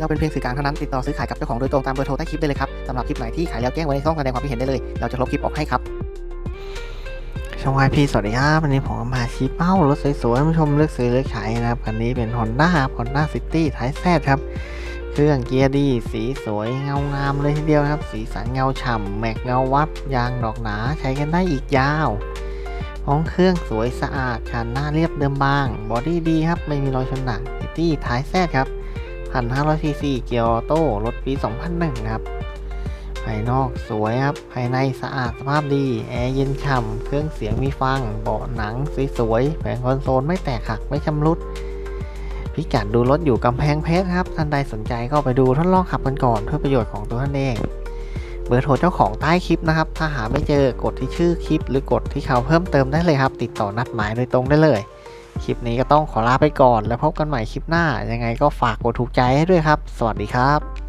เราเป็นเพียงสื่อกลางเท่านั้นติดต่อซื้อขายกับเจ้าของโดยตรงตามเบอร์โทรใต้คลิปได้เลยครับสำหรับคลิปไหนที่ขายแล้วแจ้งไว้ในช่องแสดงความคิดเห็นได้เลย เราจะลบคลิปออกให้ครับช่องวายพีสวัสดีครับวันนี้ผมมาชี้เป้ารถสวยๆผู้ชมเลือกซื้อเลือกขายนะครับคันนี้เป็น Honda ครับ Honda City ท้ายแซดครับ เครื่องเกียร์ดีสีสวยเงางามเลยทีเดียวครับ สีสันเงาฉ่ำแม็กเงาวับยางดอกหนาใช้กันได้อีกยาวห้องเครื่องสวยสะอาดคันหน้าเรียบเดิมบาง บอดี้ดีครับ ไม่มีรอยชนหนักซิตี้ท้ายแซดครับ พันห้าร้อยซีซีเกียร์ออโต้รถปี 2001 ครับ ภายนอกสวยครับ ภายในสะอาดสภาพดี แอร์เย็นฉ่ำ เครื่องเสียงมีฟัง เบาะหนังสวยๆ แผงคอนโซลไม่แตกหักไม่ชำรุด พิกัดดูรถอยู่กำแพงเพชรครับ ท่านใดสนใจก็ไปดูทดลองขับกันก่อนเพื่อประโยชน์ของตัวท่านเองเบอร์โทรเจ้าของใต้คลิปนะครับ ถ้าหาไม่เจอกดที่ชื่อคลิป หรือกดที่เขาเพิ่มเติมได้เลยครับ ติดต่อนัดหมายโดยตรงได้เลย คลิปนี้ก็ต้องขอลาไปก่อน แล้วพบกันใหม่คลิปหน้า ยังไงก็ฝากกดถูกใจให้ด้วยครับ สวัสดีครับ